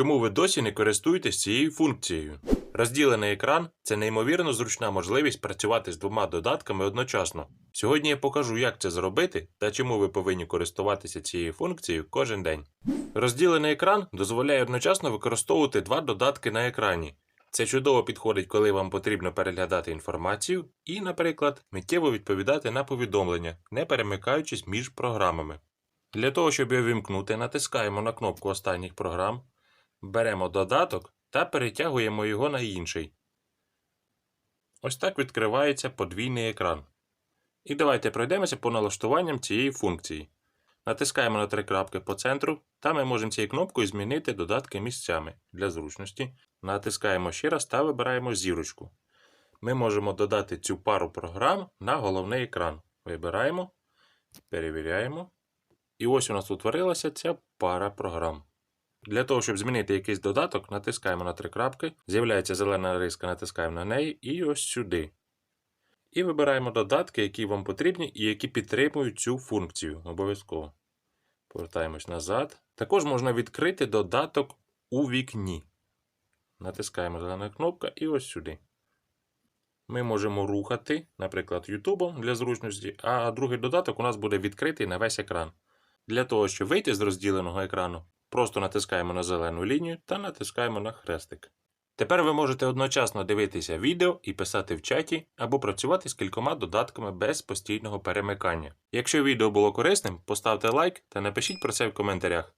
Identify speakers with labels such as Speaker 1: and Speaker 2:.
Speaker 1: Чому ви досі не користуєтесь цією функцією? Розділений екран це неймовірно зручна можливість працювати з двома додатками одночасно. Сьогодні я покажу, як це зробити та чому ви повинні користуватися цією функцією кожен день. Розділений екран дозволяє одночасно використовувати два додатки на екрані. Це чудово підходить, коли вам потрібно переглядати інформацію і, наприклад, миттєво відповідати на повідомлення, не перемикаючись між програмами. Для того, щоб його вімкнути, натискаємо на кнопку останніх програм, беремо додаток та перетягуємо його на інший. Ось так відкривається подвійний екран. І давайте пройдемося по налаштуванням цієї функції. Натискаємо на три крапки по центру, та ми можемо цією кнопкою змінити додатки місцями для зручності. Натискаємо ще раз та вибираємо зірочку. Ми можемо додати цю пару програм на головний екран. Вибираємо, перевіряємо. І ось у нас утворилася ця пара програм. Для того, щоб змінити якийсь додаток, натискаємо на три крапки, з'являється зелена риска, натискаємо на неї і ось сюди. І вибираємо додатки, які вам потрібні і які підтримують цю функцію обов'язково. Повертаємось назад. Також можна відкрити додаток у вікні. Натискаємо зелена кнопка і ось сюди. Ми можемо рухати, наприклад, YouTube для зручності, а другий додаток у нас буде відкритий на весь екран. Для того, щоб вийти з розділеного екрану, просто натискаємо на зелену лінію та натискаємо на хрестик. Тепер ви можете одночасно дивитися відео і писати в чаті або працювати з кількома додатками без постійного перемикання. Якщо відео було корисним, поставте лайк та напишіть про це в коментарях.